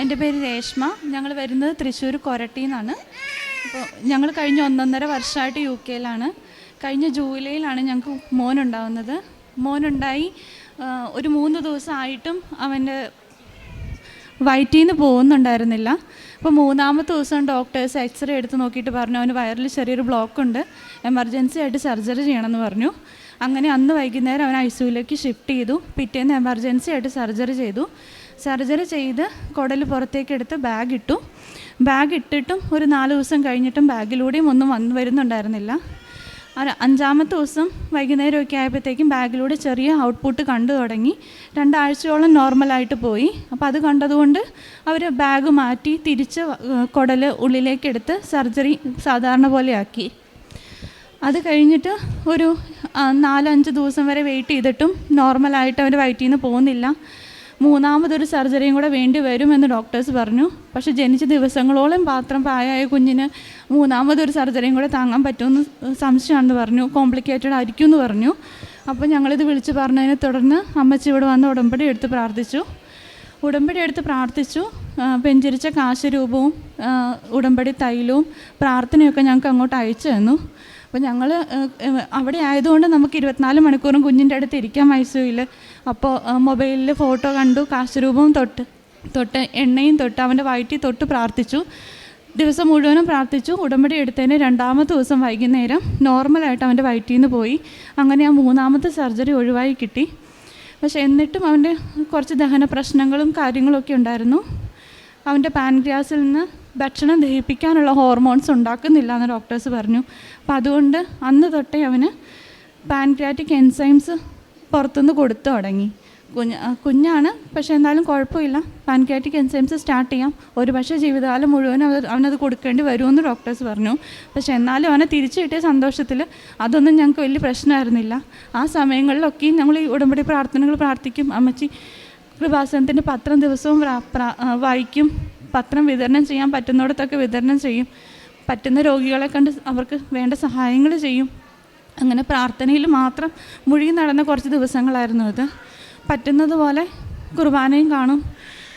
എന്റെ പേര് രേഷ്മ. ഞങ്ങൾ വരുന്നത് തൃശ്ശൂർ കൊരട്ടിയിൽ നിന്നാണ് അപ്പോൾ ഞങ്ങൾ കഴിഞ്ഞ ഒന്നൊന്നര വർഷമായിട്ട് യു കെയിലാണ് കഴിഞ്ഞ ജൂലൈയിലാണ് ഞങ്ങൾക്ക് മോനുണ്ടാവുന്നത്. മോനുണ്ടായി ഒരു മൂന്ന് ദിവസമായിട്ടും അവന്റെ വയറ്റിൽ നിന്ന് പോകുന്നുണ്ടായിരുന്നില്ല. അപ്പോൾ മൂന്നാമത്തെ ദിവസം ഡോക്ടേഴ്സ് എക്സ്റേ എടുത്ത് നോക്കിയിട്ട് പറഞ്ഞു അവന് വയറിൽ ചെറിയൊരു ബ്ലോക്ക് ഉണ്ട് എമർജൻസി ആയിട്ട് സർജറി ചെയ്യണമെന്ന് പറഞ്ഞു. അങ്ങനെ അന്ന് വൈകുന്നേരം അവൻ ഐ സിയുലേക്ക് ഷിഫ്റ്റ് ചെയ്തു. പിറ്റേന്ന് എമർജൻസി ആയിട്ട് സർജറി ചെയ്തു. സർജറി ചെയ്ത് കുടൽ പുറത്തേക്ക് എടുത്ത് ബാഗ് ഇട്ടു ബാഗ് ഇട്ടിട്ടും ഒരു നാല് ദിവസം കഴിഞ്ഞിട്ടും ബാഗിലൂടെയും ഒന്നും വന്ന് വരുന്നുണ്ടായിരുന്നില്ല. അഞ്ചാമത്തെ ദിവസം വൈകുന്നേരമൊക്കെ ആയപ്പോഴത്തേക്കും ബാഗിലൂടെ ചെറിയ ഔട്ട്പുട്ട് കണ്ടു തുടങ്ങി. രണ്ടാഴ്ചയോളം നോർമലായിട്ട് പോയി. അപ്പോൾ അത് കണ്ടതുകൊണ്ട് അവർ ബാഗ് മാറ്റി തിരിച്ച് കുടൽ ഉള്ളിലേക്കെടുത്ത് സർജറി സാധാരണ പോലെ ആക്കി അത് കഴിഞ്ഞിട്ട് ഒരു നാലഞ്ച് ദിവസം വരെ വെയിറ്റ് ചെയ്തിട്ടും നോർമലായിട്ട് അവർ വയറ്റിൽ നിന്ന് പോകുന്നില്ല. മൂന്നാമതൊരു സർജറിയും കൂടെ വേണ്ടി വരുമെന്ന് ഡോക്ടേഴ്സ് പറഞ്ഞു. പക്ഷേ ജനിച്ച ദിവസങ്ങളോളം പാത്രം പ്രായമായ കുഞ്ഞിന് മൂന്നാമതൊരു സർജറിയും കൂടെ താങ്ങാൻ പറ്റുമെന്ന് സംശയമാണെന്ന് പറഞ്ഞു. കോംപ്ലിക്കേറ്റഡ് ആയിരിക്കും എന്ന് പറഞ്ഞു. അപ്പോൾ ഞങ്ങളിത് വിളിച്ച് പറഞ്ഞതിനെ തുടർന്ന് അമ്മച്ചി ഇവിടെ വന്ന് ഉടമ്പടി എടുത്ത് പ്രാർത്ഥിച്ചു. ഉടമ്പടി എടുത്ത് പ്രാർത്ഥിച്ചു. പെഞ്ചിരിച്ച കാശരൂപവും ഉടമ്പടി തൈലവും പ്രാർത്ഥനയൊക്കെ ഞങ്ങൾക്ക് അങ്ങോട്ട് അയച്ചു തന്നു. അപ്പോൾ ഞങ്ങൾ അവിടെ ആയതുകൊണ്ട് നമുക്ക് ഇരുപത്തിനാല് മണിക്കൂറും കുഞ്ഞിന്റെ അടുത്ത് ഇരിക്കാം മൈസൂരിൽ അപ്പോൾ മൊബൈലിൽ ഫോട്ടോ കണ്ടു കാശുരൂപവും തൊട്ട് തൊട്ട് എണ്ണയും തൊട്ട് അവന്റെ വയറ്റിൽ തൊട്ട് പ്രാർത്ഥിച്ചു. ദിവസം മുഴുവനും പ്രാർത്ഥിച്ചു. ഉടമ്പടി എടുത്തതിന് രണ്ടാമത്തെ ദിവസം വൈകുന്നേരം നോർമലായിട്ട് അവന്റെ വയറ്റിൽ നിന്ന് പോയി. അങ്ങനെ ആ മൂന്നാമത്തെ സർജറി ഒഴിവായി കിട്ടി. പക്ഷേ എന്നിട്ടും അവന്റെ കുറച്ച് ദഹന പ്രശ്നങ്ങളും കാര്യങ്ങളൊക്കെ ഉണ്ടായിരുന്നു. അവന്റെ പാൻഗ്രാസിൽ നിന്ന് ഭക്ഷണം ദഹിപ്പിക്കാനുള്ള ഹോർമോൺസ് ഉണ്ടാക്കുന്നില്ല എന്ന് ഡോക്ടേഴ്സ് പറഞ്ഞു. അപ്പം അതുകൊണ്ട് അന്ന് തൊട്ടേ അവന് പാൻക്രാറ്റിക് എൻസൈംസ് പുറത്തുനിന്ന് കൊടുത്തു തുടങ്ങി. കുഞ്ഞ് കുഞ്ഞാണ് പക്ഷേ എന്തായാലും കുഴപ്പമില്ല. പാൻക്രാറ്റിക് എൻസൈംസ് സ്റ്റാർട്ട് ചെയ്യാം. ഒരു പക്ഷേ ജീവിതകാലം മുഴുവൻ അവർ അവനത് കൊടുക്കേണ്ടി വരുമെന്ന് ഡോക്ടേഴ്സ് പറഞ്ഞു. പക്ഷേ എന്നാലും അവനെ തിരിച്ചു കിട്ടിയ സന്തോഷത്തിൽ അതൊന്നും ഞങ്ങൾക്ക് വലിയ പ്രശ്നമായിരുന്നില്ല. ആ സമയങ്ങളിലൊക്കെയും ഞങ്ങൾ ഈ ഉടമ്പടി പ്രാർത്ഥനകൾ പ്രാർത്ഥിക്കും. അമ്മച്ചി കൃപാസനത്തിന്റെ പത്രം ദിവസവും വായിക്കും. പത്രം വിതരണം ചെയ്യാൻ പറ്റുന്നിടത്തൊക്കെ വിതരണം ചെയ്യും. പറ്റുന്ന രോഗികളെ കണ്ട് അവർക്ക് വേണ്ട സഹായങ്ങൾ ചെയ്യും. അങ്ങനെ പ്രാർത്ഥനയിൽ മാത്രം മുഴുകി നടന്ന കുറച്ച് ദിവസങ്ങളായിരുന്നു ഇത് പറ്റുന്നതുപോലെ കുർബാനയും കാണും.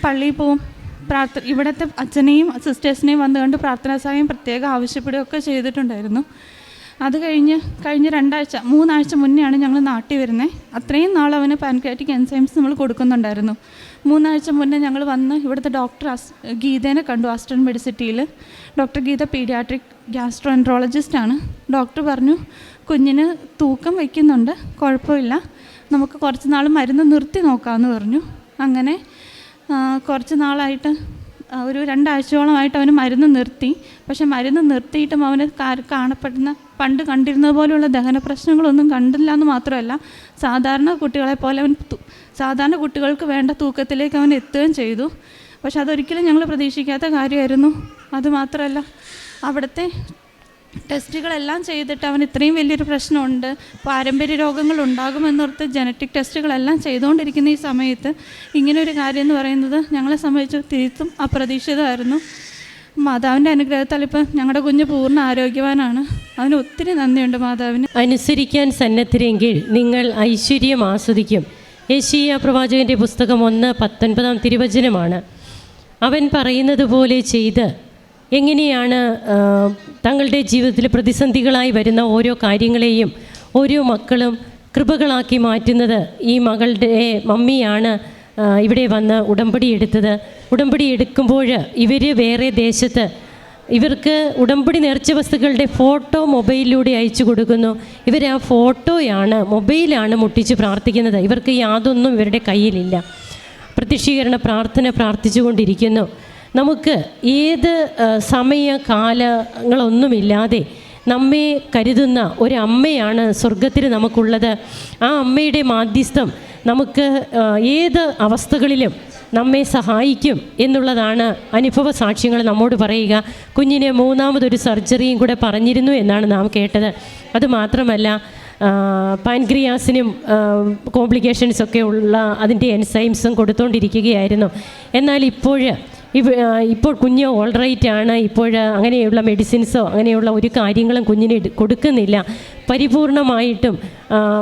പള്ളിയിൽ പോവും. പ്രാർത്ഥ ഇവിടുത്തെ അച്ഛനെയും സിസ്റ്റേഴ്സിനെയും വന്നു കണ്ട് പ്രാർത്ഥനാ സഹായം പ്രത്യേകം ആവശ്യപ്പെടുകയൊക്കെ ചെയ്തിട്ടുണ്ടായിരുന്നു. അത് കഴിഞ്ഞ് കഴിഞ്ഞ രണ്ടാഴ്ച മൂന്നാഴ്ച മുന്നെയാണ് ഞങ്ങൾ നാട്ടിൽ വരുന്നത് അത്രയും നാൾ അവന് പാൻക്രാറ്റിക് എൻസൈംസ് നമ്മൾ കൊടുക്കുന്നുണ്ടായിരുന്നു. മൂന്നാഴ്ച മുന്നേ ഞങ്ങൾ വന്ന് ഇവിടുത്തെ ഡോക്ടർ ഗീതേനെ കണ്ടു ആസ്റ്റൺ മെഡിസിറ്റിയിൽ ഡോക്ടർ ഗീത പീഡിയാട്രിക് ഗ്യാസ്ട്രോ എൻട്രോളജിസ്റ്റാണ് ആണ്. ഡോക്ടർ പറഞ്ഞു കുഞ്ഞിന് തൂക്കം വയ്ക്കുന്നുണ്ട് കുഴപ്പമില്ല. നമുക്ക് കുറച്ച് നാൾ മരുന്ന് നിർത്തി നോക്കാമെന്ന് പറഞ്ഞു. അങ്ങനെ കുറച്ച് നാളായിട്ട് ഒരു രണ്ടാഴ്ചയോളമായിട്ട് അവന് മരുന്ന് നിർത്തി. പക്ഷെ മരുന്ന് നിർത്തിയിട്ടും അവന് കാണപ്പെടുന്ന പണ്ട് കണ്ടിരുന്നത് പോലെയുള്ള ദഹന പ്രശ്നങ്ങളൊന്നും കണ്ടില്ല എന്ന് മാത്രമല്ല സാധാരണ കുട്ടികളെ പോലെ അവൻ സാധാരണ കുട്ടികൾക്ക് വേണ്ട തൂക്കത്തിലേക്ക് അവൻ എത്തുകയും ചെയ്തു. പക്ഷെ അതൊരിക്കലും ഞങ്ങൾ പ്രതീക്ഷിക്കാത്ത കാര്യമായിരുന്നു. അതുമാത്രമല്ല അവിടുത്തെ ടെസ്റ്റുകളെല്ലാം ചെയ്തിട്ട് അവൻ ഇത്രയും വലിയൊരു പ്രശ്നമുണ്ട്. പാരമ്പര്യ രോഗങ്ങൾ ഉണ്ടാകുമെന്നോർത്ത് ജനറ്റിക് ടെസ്റ്റുകളെല്ലാം ചെയ്തുകൊണ്ടിരിക്കുന്ന ഈ സമയത്ത് ഇങ്ങനെ ഒരു കാര്യം എന്ന് പറയുന്നത് ഞങ്ങളെ സംബന്ധിച്ച് തീർത്തും അപ്രതീക്ഷിതമായിരുന്നു. മാതാവിന്റെ അനുഗ്രഹത്താൽ ഇപ്പം ഞങ്ങളുടെ കുഞ്ഞ് പൂർണ ആരോഗ്യവാനാണ്. അവന് ഒത്തിരി നന്ദിയുണ്ട് മാതാവിന്. അനുസരിക്കാൻ സന്നദ്ധരെങ്കിൽ നിങ്ങൾ ഐശ്വര്യം ആസ്വദിക്കും. യേശീയ പ്രവാചകന്റെ പുസ്തകം ഒന്ന് പത്തൊൻപതാം തിരുവചനമാണ്. അവൻ പറയുന്നത് പോലെ ചെയ്ത് എങ്ങനെയാണ് തങ്ങളുടെ ജീവിതത്തിൽ പ്രതിസന്ധികളായി വരുന്ന ഓരോ കാര്യങ്ങളെയും ഓരോ മക്കളും കൃപകളാക്കി മാറ്റുന്നത് ഈ മകളുടെ മമ്മിയാണ് ഇവിടെ വന്ന് ഉടമ്പടി എടുത്തത്. ഉടമ്പടി എടുക്കുമ്പോൾ ഇവർ വേറെ ദേശത്ത് ഇവർക്ക് ഉടമ്പടി നേർച്ച വസ്തുക്കളുടെ ഫോട്ടോ മൊബൈലിലൂടെ അയച്ചു കൊടുക്കുന്നു. ഇവർ ആ ഫോട്ടോയാണ് മൊബൈലാണ് മുട്ടിച്ച് പ്രാർത്ഥിക്കുന്നത്. ഇവർക്ക് യാതൊന്നും ഇവരുടെ കയ്യിലില്ല. പ്രത്യക്ഷീകരണ പ്രാർത്ഥന പ്രാർത്ഥിച്ചുകൊണ്ടിരിക്കുന്നു. നമുക്ക് ഏത് സമയ കാലങ്ങളൊന്നുമില്ലാതെ നമ്മെ കരുതുന്ന അമ്മയാണ് സ്വർഗത്തിൽ നമുക്കുള്ളത്. ആ അമ്മയുടെ മാധ്യസ്ഥം നമുക്ക് ഏത് അവസ്ഥകളിലും നമ്മെ സഹായിക്കും എന്നുള്ളതാണ് അനുഭവ സാക്ഷ്യങ്ങൾ നമ്മോട് പറയുക. കുഞ്ഞിനെ മൂന്നാമതൊരു സർജറിയും കൂടെ പറഞ്ഞിരുന്നു എന്നാണ് നാം കേട്ടത്. അതുമാത്രമല്ല പാൻക്രിയാസിനും കോംപ്ലിക്കേഷൻസൊക്കെ ഉള്ള അതിന്റെ എൻസൈംസും കൊടുത്തുകൊണ്ടിരിക്കുകയായിരുന്നു എന്നാൽ ഇപ്പോൾ ഇപ്പോൾ കുഞ്ഞ് ഓൾറൈറ്റ് ആണ്. ഇപ്പോൾ അങ്ങനെയുള്ള മെഡിസിൻസോ അങ്ങനെയുള്ള ഒരു കാര്യങ്ങളും കുഞ്ഞിന് കൊടുക്കുന്നില്ല. പരിപൂർണമായിട്ടും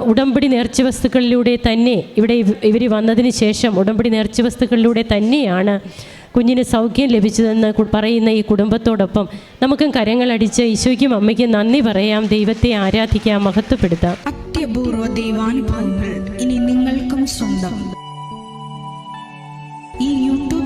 ഉടമ്പടി നേർച്ച വസ്തുക്കളിലൂടെ തന്നെ ഇവിടെ ഇവർ വന്നതിന് ശേഷം ഉടമ്പടി നേർച്ച വസ്തുക്കളിലൂടെ തന്നെയാണ് കുഞ്ഞിന് സൗഖ്യം ലഭിച്ചതെന്ന് പറയുന്ന ഈ കുടുംബത്തോടൊപ്പം നമുക്കും കരങ്ങളടിച്ച് ഈശോയ്ക്കും അമ്മയ്ക്കും നന്ദി പറയാം. ദൈവത്തെ ആരാധിക്കാം മഹത്വപ്പെടുത്താം. അത്യപൂർവ ദൈവാനുഭവങ്ങൾ ഇനി നിങ്ങൾക്കും സ്വന്തം.